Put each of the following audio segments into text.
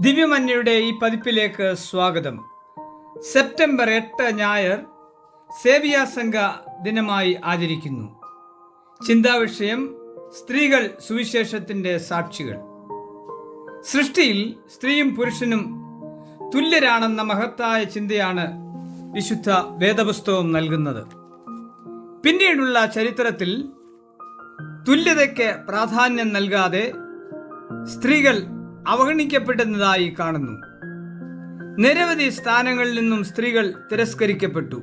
ദിവ്യമന്യയുടെ ഈ പതിപ്പിലേക്ക് സ്വാഗതം. സെപ്റ്റംബർ എട്ട് ഞായർ സേവിയ സംഘ ദിനമായി ആചരിക്കുന്നു. ചിന്താവിഷയം സ്ത്രീകൾ സുവിശേഷത്തിന്റെ സാക്ഷികൾ. സൃഷ്ടിയിൽ സ്ത്രീയും പുരുഷനും തുല്യരാണെന്ന മഹത്തായ ചിന്തയാണ് വിശുദ്ധ വേദപുസ്തകം നൽകുന്നത്. പിന്നീടുള്ള ചരിത്രത്തിൽ തുല്യതയ്ക്ക് പ്രാധാന്യം നൽകാതെ സ്ത്രീകൾ അവഗണിക്കപ്പെടുന്നതായി കാണുന്നു. നിരവധി സ്ഥാനങ്ങളിൽ നിന്നും സ്ത്രീകൾ തിരസ്കരിക്കപ്പെട്ടു.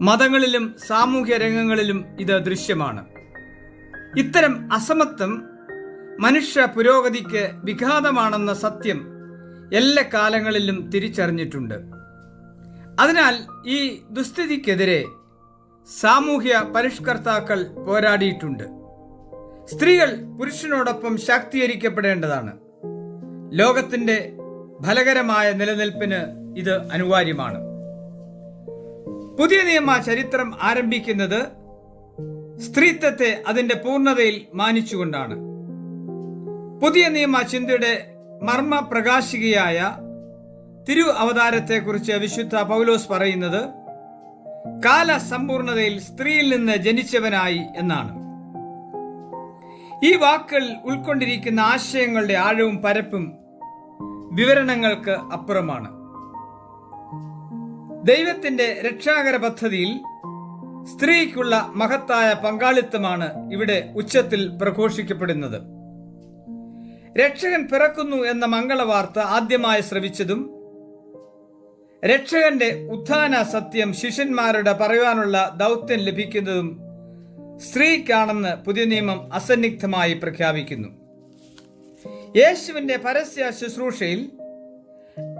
മതങ്ങളിലും സാമൂഹ്യ രംഗങ്ങളിലും ഇത് ദൃശ്യമാണ്. ഇത്തരം അസമത്വം മനുഷ്യ പുരോഗതിക്ക് വിഘാതമാണെന്ന സത്യം എല്ലാ കാലങ്ങളിലും തിരിച്ചറിഞ്ഞിട്ടുണ്ട്. അതിനാൽ ഈ ദുസ്ഥിതിക്കെതിരെ സാമൂഹ്യ പരിഷ്കർത്താക്കൾ പോരാടിയിട്ടുണ്ട്. സ്ത്രീകൾ പുരുഷനോടൊപ്പം ശാക്തീകരിക്കപ്പെടേണ്ടതാണ്. ലോകത്തിന്റെ ഫലകരമായ നിലനിൽപ്പിന് ഇത് അനിവാര്യമാണ്. പുതിയ നിയമ ചരിത്രം ആരംഭിക്കുന്നത് സ്ത്രീത്വത്തെ അതിന്റെ പൂർണതയിൽ മാനിച്ചുകൊണ്ടാണ്. പുതിയ നിയമ ചിന്തയുടെ മർമ്മ പ്രകാശികയായ തിരു അവതാരത്തെക്കുറിച്ച് വിശുദ്ധ പൗലോസ് പറയുന്നത് കാല സമ്പൂർണതയിൽ സ്ത്രീയിൽ നിന്ന് ജനിച്ചവനായി എന്നാണ്. ഈ വാക്കുകൾ ഉൾക്കൊണ്ടിരിക്കുന്ന ആശയങ്ങളുടെ ആഴവും പരപ്പും വിവരണങ്ങൾക്ക് അപ്പുറമാണ്. ദൈവത്തിന്റെ രക്ഷാകര പദ്ധതിയിൽ സ്ത്രീക്കുള്ള മഹത്തായ പങ്കാളിത്തമാണ് ഇവിടെ ഉച്ചത്തിൽ പ്രഘോഷിക്കപ്പെടുന്നത്. രക്ഷകൻ പിറക്കുന്നു എന്ന മംഗളവാർത്ത ആദ്യമായി ശ്രവിച്ചതും രക്ഷകന്റെ ഉത്ഥാന സത്യം ശിഷ്യന്മാരുടെ പറയാനുള്ള ദൗത്യം ലഭിക്കുന്നതും സ്ത്രീക്കാണെന്ന് പുതിയ നിയമം അസന്നിഗ്ധമായി പ്രഖ്യാപിക്കുന്നു. യേശുവിന്റെ പരസ്യ ശുശ്രൂഷയിൽ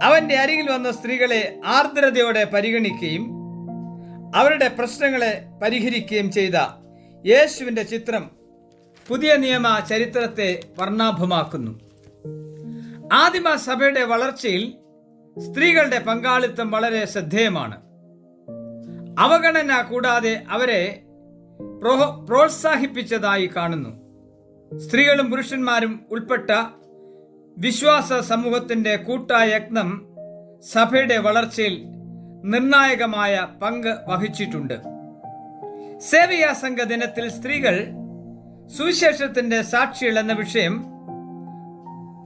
അവന്റെ അരികിൽ വന്ന സ്ത്രീകളെ ആർദ്രതയോടെ പരിഗണിക്കുകയും അവരുടെ പ്രശ്നങ്ങളെ പരിഹരിക്കുകയും ചെയ്ത യേശുവിന്റെ ചിത്രം പുതിയ നിയമ ചരിത്രത്തെ വർണാഭമാക്കുന്നു. ആദിമ സഭയുടെ വളർച്ചയിൽ സ്ത്രീകളുടെ പങ്കാളിത്തം വളരെ ശ്രദ്ധേയമാണ്. അവഗണന കൂടാതെ അവരെ പ്രോത്സാഹിപ്പിച്ചതായി കാണുന്നു. സ്ത്രീകളും പുരുഷന്മാരും ഉൾപ്പെട്ട വിശ്വാസ സമൂഹത്തിന്റെ കൂട്ടായ യത്നം സഭയുടെ വളർച്ചയിൽ നിർണായകമായ പങ്ക് വഹിച്ചിട്ടുണ്ട്. സേവിയ സംഘ ദിനത്തിൽ സ്ത്രീകൾ സുവിശേഷത്തിന്റെ സാക്ഷികൾ എന്ന വിഷയം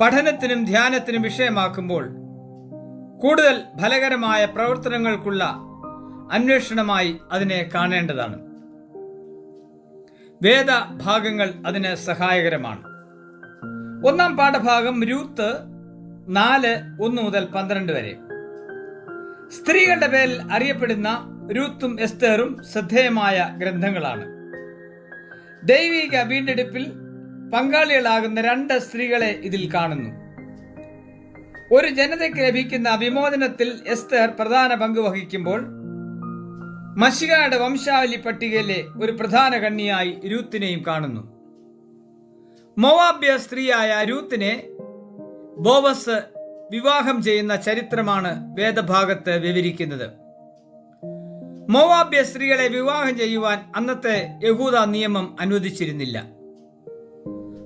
പഠനത്തിനും ധ്യാനത്തിനും വിഷയമാക്കുമ്പോൾ കൂടുതൽ ഫലകരമായ പ്രവർത്തനങ്ങൾക്കുള്ള അന്വേഷണമായി അതിനെ കാണേണ്ടതാണ്. വേദഭാഗങ്ങൾ അതിന് സഹായകരമാണ്. ഒന്നാം പാഠഭാഗം രൂത്ത് നാല് ഒന്ന് മുതൽ പന്ത്രണ്ട് വരെ. സ്ത്രീകളുടെ പേരിൽ അറിയപ്പെടുന്ന രൂത്തും എസ്തേറും ശ്രദ്ധേയമായ ഗ്രന്ഥങ്ങളാണ്. ദൈവിക വീണ്ടെടുപ്പിൽ പങ്കാളികളാകുന്ന രണ്ട് സ്ത്രീകളെ ഇതിൽ കാണുന്നു. ഒരു ജനതയ്ക്ക് ലഭിക്കുന്ന വിമോചനത്തിൽ എസ്തേർ പ്രധാന പങ്ക് വഹിക്കുമ്പോൾ മഷികയുടെ വംശാവലി പട്ടികയിലെ ഒരു പ്രധാന കണ്ണിയായി രൂത്തിനെയും കാണുന്നു. മോവാബ്യ സ്ത്രീയായ രൂത്തിനെ ബോവസ് വിവാഹം ചെയ്യുന്ന ചരിത്രമാണ് വേദഭാഗത്ത് വിവരിക്കുന്നത്. മോവാബ്യ സ്ത്രീകളെ വിവാഹം ചെയ്യുവാൻ അന്നത്തെ യഹൂദ നിയമം അനുവദിച്ചിരുന്നില്ല.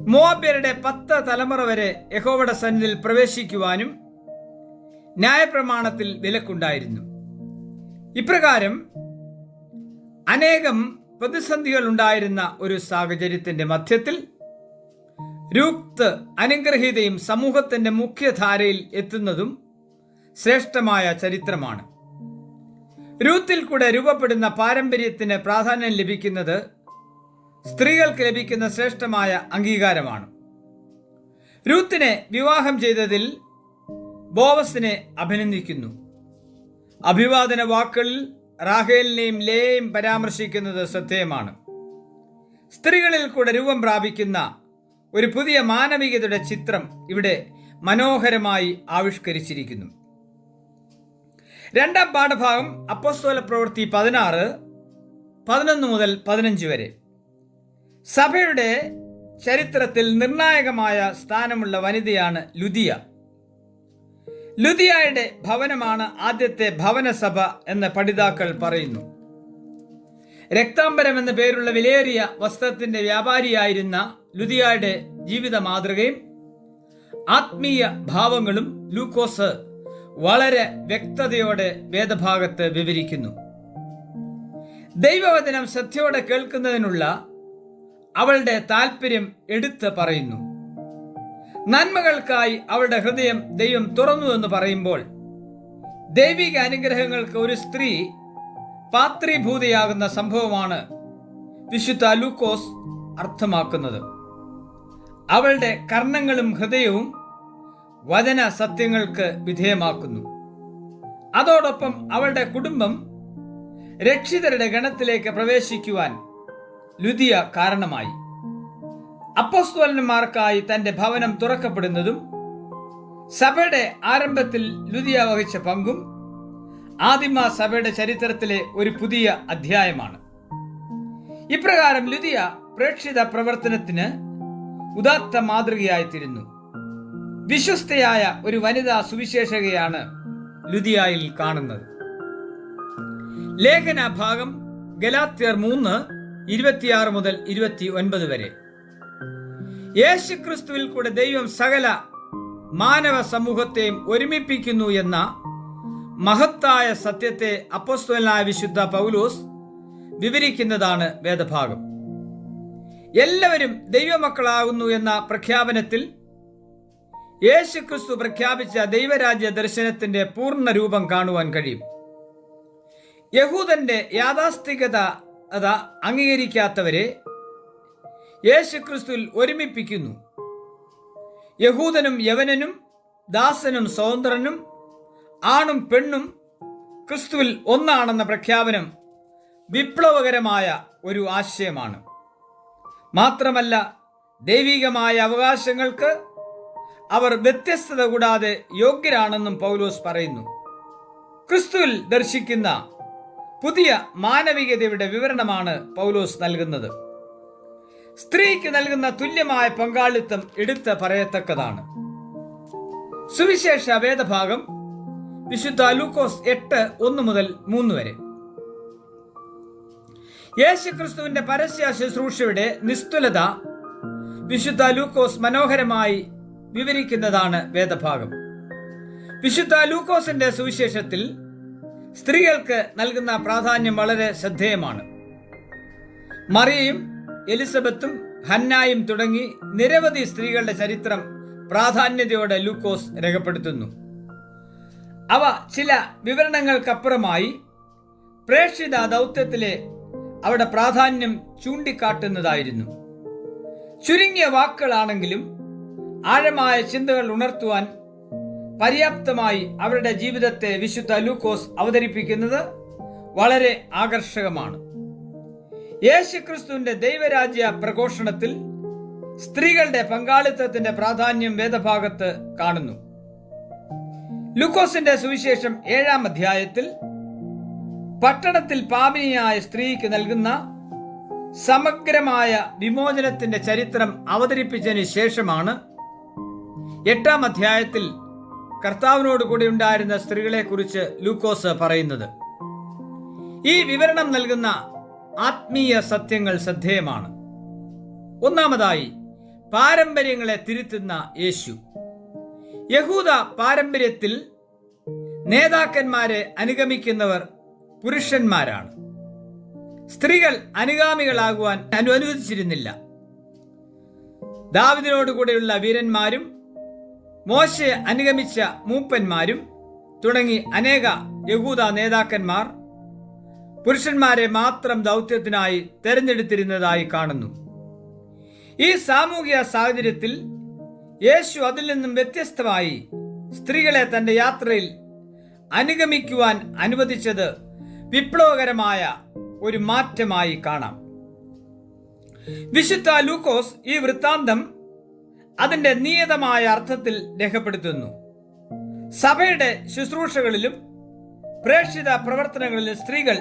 മോവാബ്യരുടെ പത്ത് തലമുറ വരെ യഹോവയുടെ സന്നിധിയിൽ പ്രവേശിക്കുവാനും ന്യായപ്രമാണത്തിൽ വിലക്കുണ്ടായിരുന്നു. ഇപ്രകാരം അനേകം പ്രതിസന്ധികൾ ഉണ്ടായിരുന്ന ഒരു സാഹചര്യത്തിന്റെ മധ്യത്തിൽ രൂക്ത് അനുഗ്രഹീതയും സമൂഹത്തിന്റെ മുഖ്യധാരയിൽ എത്തുന്നതും ശ്രേഷ്ഠമായ ചരിത്രമാണ്. രൂത്തിൽ കൂടെ രൂപപ്പെടുന്ന പാരമ്പര്യത്തിന് പ്രാധാന്യം ലഭിക്കുന്നത് സ്ത്രീകൾക്ക് ലഭിക്കുന്ന ശ്രേഷ്ഠമായ അംഗീകാരമാണ്. രൂത്തിനെ വിവാഹം ചെയ്തതിൽ ബോവസിനെ അഭിനന്ദിക്കുന്നു. അഭിവാദന വാക്കുകളിൽ റാഹേലിനെയും ലേയെയും പരാമർശിക്കുന്നത് ശ്രദ്ധേയമാണ്. സ്ത്രീകളിൽ കൂടെ രൂപം പ്രാപിക്കുന്ന ഒരു പുതിയ മാനവികതയുടെ ചിത്രം ഇവിടെ മനോഹരമായി ആവിഷ്കരിച്ചിരിക്കുന്നു. രണ്ടാം പാഠഭാഗം അപ്പസ്തോല പ്രവൃത്തി പതിനാറ് പതിനൊന്ന് മുതൽ പതിനഞ്ച് വരെ. സഭയുടെ ചരിത്രത്തിൽ നിർണായകമായ സ്ഥാനമുള്ള വനിതയാണ് ലുദിയ. ലുദിയയുടെ ഭവനമാണ് ആദ്യത്തെ ഭവനസഭ എന്ന് പഠിതാക്കൾ പറയുന്നു. രക്താംബരം എന്ന പേരുള്ള വിലയേറിയ വസ്ത്രത്തിന്റെ വ്യാപാരിയായിരുന്ന ലുതിയായുടെ ജീവിത മാതൃകയും ആത്മീയ ഭാവങ്ങളും ലൂക്കോസ് വളരെ വ്യക്തതയോടെ വേദഭാഗത്ത് വിവരിക്കുന്നു. ദൈവവചനം ശ്രദ്ധയോടെ കേൾക്കുന്നതിനുള്ള അവളുടെ താല്പര്യം എടുത്ത് പറയുന്നു. നന്മകൾക്കായി അവളുടെ ഹൃദയം ദൈവം തുറന്നു എന്ന് പറയുമ്പോൾ ദൈവിക അനുഗ്രഹങ്ങൾക്ക് ഒരു സ്ത്രീ പാത്രീഭൂതയാകുന്ന സംഭവമാണ് വിശുദ്ധ ലൂക്കോസ് അർത്ഥമാക്കുന്നത്. അവളുടെ കർണങ്ങളും ഹൃദയവും വചന സത്യങ്ങൾക്ക് വിധേയമാക്കുന്നു. അതോടൊപ്പം അവളുടെ കുടുംബം രക്ഷിതരുടെ ഗണത്തിലേക്ക് പ്രവേശിക്കുവാൻ ലുതിയ കാരണമായി. അപ്പോസ്തോലന്മാർക്കായി തന്റെ ഭവനം തുറക്കപ്പെടുന്നതും സഭയുടെ ആരംഭത്തിൽ ലുതിയ വഹിച്ച പങ്കും ആദിമ സഭയുടെ ചരിത്രത്തിലെ ഒരു പുതിയ അധ്യായമാണ്. ഇപ്രകാരം ലുതിയ പ്രേക്ഷിത പ്രവർത്തനത്തിന് ഉദാത്ത മാതൃകയായിത്തീരുന്നു. വിശ്വസ്തയായ ഒരു വനിതാ സുവിശേഷകയാണ് ലുതിയായിൽ കാണുന്നത്. ലേഖന ഭാഗം ഗലാത്യർ മൂന്ന് ഇരുപത്തിയാറ് മുതൽ ഇരുപത്തി ഒൻപത് വരെ. യേശുക്രിസ്തുവിൽ കൂടെ ദൈവം സകല മാനവ സമൂഹത്തെയും ഒരുമിപ്പിക്കുന്നു എന്ന മഹത്തായ സത്യത്തെ അപ്പസ്തുവനായ വിശുദ്ധ പൗലോസ് വിവരിക്കുന്നതാണ് വേദഭാഗം. എല്ലാവരും ദൈവമക്കളാകുന്നു എന്ന പ്രഖ്യാപനത്തിൽ യേശു ക്രിസ്തു പ്രഖ്യാപിച്ച ദൈവരാജ്യ ദർശനത്തിന്റെ പൂർണ രൂപം കാണുവാൻ കഴിയും. യഹൂദന്റെ യാഥാസ്ഥികത അംഗീകരിക്കാത്തവരെ യേശുക്രിസ്തുവിൽ ഒരുമിപ്പിക്കുന്നു. യഹൂദനും യവനനും ദാസനും സ്വതന്ത്രനും ആണും പെണ്ണും ക്രിസ്തുവിൽ ഒന്നാണെന്ന പ്രഖ്യാപനം വിപ്ലവകരമായ ഒരു ആശയമാണ്. മാത്രമല്ല ദൈവികമായ അവകാശങ്ങൾക്ക് അവർ വ്യത്യസ്തത കൂടാതെ യോഗ്യരാണെന്നും പൗലോസ് പറയുന്നു. ക്രിസ്തുവിൽ ദർശിക്കുന്ന പുതിയ മാനവികതയുടെ വിവരണമാണ് പൗലോസ് നൽകുന്നത്. സ്ത്രീക്ക് നൽകുന്ന തുല്യമായ പങ്കാളിത്തം എടുത്ത് പറയത്തക്കതാണ്. സുവിശേഷ വേദഭാഗം വിശുദ്ധ ലൂക്കോസ് എട്ട് ഒന്ന് മുതൽ മൂന്ന് വരെ. യേശുക്രിസ്തുവിന്റെ പരസ്യ ശുശ്രൂഷയുടെ നിസ്തുലത വിശുദ്ധ ലൂക്കോസ് മനോഹരമായി വിവരിക്കുന്നതാണ് വേദഭാഗം. വിശുദ്ധ ലൂക്കോസിന്റെ സുവിശേഷത്തിൽ സ്ത്രീകൾക്ക് നൽകുന്ന പ്രാധാന്യം വളരെ ശ്രദ്ധേയമാണ്. മറിയയും എലിസബത്തും ഹന്നായും തുടങ്ങി നിരവധി സ്ത്രീകളുടെ ചരിത്രം പ്രാധാന്യതയോടെ ലൂക്കോസ് രേഖപ്പെടുത്തുന്നു. അവ ചില വിവരണങ്ങൾക്കപ്പുറമായി പ്രേക്ഷിത ദൗത്യത്തിലെ അവിടെ പ്രാധാന്യം ചൂണ്ടിക്കാട്ടുന്നതായിരുന്നു. ചുരുങ്ങിയ വാക്കുകളാണെങ്കിലും ആഴമായ ചിന്തകൾ ഉണർത്തുവാൻ പര്യാപ്തമായി അവരുടെ ജീവിതത്തെ വിശുദ്ധ ലൂക്കോസ് അവതരിപ്പിക്കുന്നത് വളരെ ആകർഷകമാണ്. യേശുക്രിസ്തുവിന്റെ ദൈവരാജ്യ പ്രഘോഷണത്തിൽ സ്ത്രീകളുടെ പങ്കാളിത്തത്തിന്റെ പ്രാധാന്യം വേദഭാഗത്ത് കാണുന്നു. ലൂക്കോസിന്റെ സുവിശേഷം ഏഴാം അധ്യായത്തിൽ പട്ടണത്തിൽ പാപിനിയായ സ്ത്രീക്ക് നൽകുന്ന സമഗ്രമായ വിമോചനത്തിന്റെ ചരിത്രം അവതരിപ്പിച്ചതിന് ശേഷമാണ് എട്ടാം അധ്യായത്തിൽ കർത്താവിനോട് കൂടി ഉണ്ടായിരുന്ന സ്ത്രീകളെ കുറിച്ച് ലൂക്കോസ് പറയുന്നത്. ഈ വിവരണം നൽകുന്ന ആത്മീയ സത്യങ്ങൾ ശ്രദ്ധേയമാണ്. ഒന്നാമതായി പാരമ്പര്യങ്ങളെ തിരുത്തുന്ന യേശു. യഹൂദ പാരമ്പര്യത്തിൽ നേതാക്കന്മാരെ അനുഗമിക്കുന്നവർ പുരുഷന്മാരാണ്. സ്ത്രീകൾ അനുഗാമികളാകുവാൻ അനുവദിച്ചിരുന്നില്ല. ദാവിദിനോട് കൂടെയുള്ള വീരന്മാരും മോശയെ അനുഗമിച്ച മൂപ്പന്മാരും തുടങ്ങി അനേക യഹൂദ നേതാക്കന്മാർ പുരുഷന്മാരെ മാത്രം ദൗത്യത്തിനായി തെരഞ്ഞെടുത്തിരുന്നതായി കാണുന്നു. ഈ സാമൂഹിക സാഹചര്യത്തിൽ യേശു അതിൽ നിന്നും വ്യത്യസ്തമായി സ്ത്രീകളെ തന്റെ യാത്രയിൽ അനുഗമിക്കുവാൻ അനുവദിച്ചത് വിപ്ലവകരമായ ഒരു മാറ്റമായി കാണാം. വിശുദ്ധ ലൂക്കോസ് ഈ വൃത്താന്തം അതിന്റെ നിയതമായ അർത്ഥത്തിൽ രേഖപ്പെടുത്തുന്നു. സഭയുടെ ശുശ്രൂഷകളിലും പ്രേക്ഷിത പ്രവർത്തനങ്ങളിലും സ്ത്രീകൾ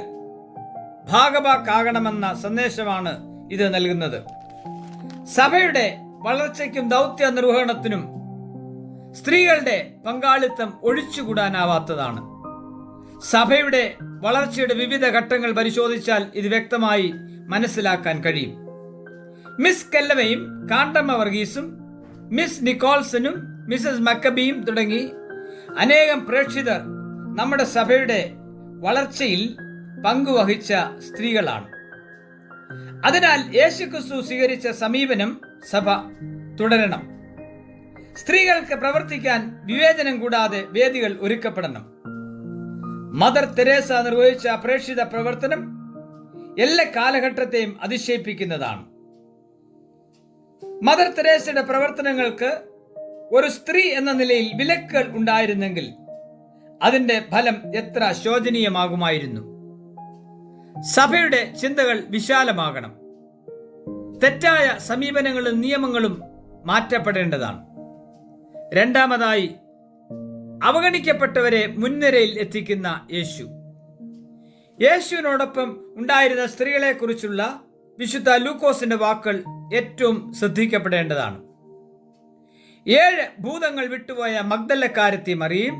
ഭാഗഭാക്കാകണമെന്ന സന്ദേശമാണ് ഇത് നൽകുന്നത്. സഭയുടെ വളർച്ചയ്ക്കും ദൗത്യ നിർവഹണത്തിനും സ്ത്രീകളുടെ പങ്കാളിത്തം ഒഴിച്ചുകൂടാനാവാത്തതാണ്. സഭയുടെ വളർച്ചയുടെ വിവിധ ഘട്ടങ്ങൾ പരിശോധിച്ചാൽ ഇത് വ്യക്തമായി മനസ്സിലാക്കാൻ കഴിയും. മിസ് കെല്ലവയും കാണ്ടമ്മ വർഗീസും മിസ് നിക്കോൾസനും മിസസ് മക്കബിയും തുടങ്ങി അനേകം പ്രേക്ഷിതർ നമ്മുടെ സഭയുടെ വളർച്ചയിൽ പങ്കുവഹിച്ച സ്ത്രീകളാണ്. അതിനാൽ യേശുക്രിസ്തു സ്വീകരിച്ച സമീപനം സഭ തുടരണം. സ്ത്രീകൾക്ക് പ്രവർത്തിക്കാൻ വിവേചനം കൂടാതെ വേദികൾ ഒരുക്കപ്പെടണം. മദർ തെരേസ നിർവഹിച്ച പ്രേക്ഷിത പ്രവർത്തനം എല്ലാ കാലഘട്ടത്തെയും അതിശയിപ്പിക്കുന്നതാണ്. മദർ തെരേസയുടെ പ്രവർത്തനങ്ങൾക്ക് ഒരു സ്ത്രീ എന്ന നിലയിൽ വിലക്കുകൾ ഉണ്ടായിരുന്നെങ്കിൽ അതിന്റെ ഫലം എത്ര ശോചനീയമാകുമായിരുന്നു. സഭയുടെ ചിന്തകൾ വിശാലമാകണം. തെറ്റായ സമീപനങ്ങളും നിയമങ്ങളും മാറ്റപ്പെടേണ്ടതാണ്. രണ്ടാമതായി അവഗണിക്കപ്പെട്ടവരെ മുൻനിരയിൽ എത്തിക്കുന്ന യേശു. യേശുവിനോടൊപ്പം ഉണ്ടായിരുന്ന സ്ത്രീകളെ കുറിച്ചുള്ള വിശുദ്ധ ലൂക്കോസിന്റെ വാക്കുകൾ ഏറ്റവും ശ്രദ്ധിക്കപ്പെടേണ്ടതാണ്. ഏഴ് ഭൂതങ്ങൾ വിട്ടുപോയ മഗ്ദല്ലക്കാരത്തി മറിയും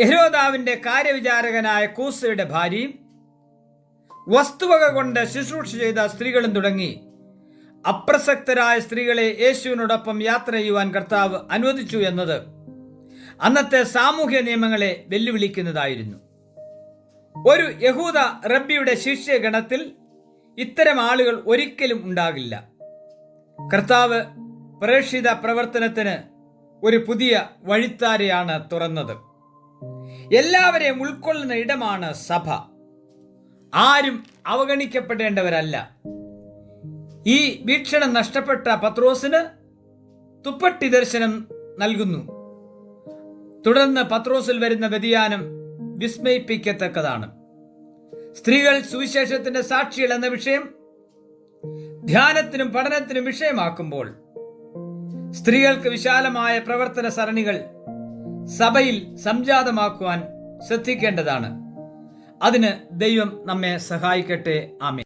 യഹോദാവിന്റെ കാര്യവിചാരകനായ കൂസയുടെ ഭാര്യയും വസ്തുവക കൊണ്ട് ശുശ്രൂഷ ചെയ്ത സ്ത്രീകളും തുടങ്ങി. അപ്രസക്തരായ സ്ത്രീകളെ യേശുവിനോടൊപ്പം യാത്ര ചെയ്യുവാൻ കർത്താവ് അനുവദിച്ചു എന്നത് അന്നത്തെ സാമൂഹ്യ നിയമങ്ങളെ വെല്ലുവിളിക്കുന്നതായിരുന്നു. ഒരു യഹൂദ റബ്ബിയുടെ ശിഷ്യഗണത്തിൽ ഇത്തരം ആളുകൾ ഒരിക്കലും ഉണ്ടാകില്ല. കർത്താവ് പ്രേക്ഷിത പ്രവർത്തനത്തിന് ഒരു പുതിയ വഴിത്താരയാണ് തുറന്നത്. എല്ലാവരെയും ഉൾക്കൊള്ളുന്ന ഇടമാണ് സഭ. ആരും അവഗണിക്കപ്പെടേണ്ടവരല്ല. ഈ വീക്ഷണം നഷ്ടപ്പെട്ട പത്രോസിന് തുപ്പട്ടി ദർശനം നൽകുന്നു. തുടർന്ന് പത്രോസിൽ വരുന്ന വ്യതിയാനം വിസ്മയിപ്പിക്കത്തക്കതാണ്. സ്ത്രീകൾ സുവിശേഷത്തിന്റെ സാക്ഷികൾ എന്ന വിഷയം ധ്യാനത്തിനും പഠനത്തിനും വിഷയമാക്കുമ്പോൾ സ്ത്രീകൾക്ക് വിശാലമായ പ്രവർത്തന സരണികൾ സഭയിൽ സംജാതമാക്കുവാൻ ശ്രദ്ധിക്കേണ്ടതാണ്. അതിന് ദൈവം നമ്മെ സഹായിക്കട്ടെ. ആമേ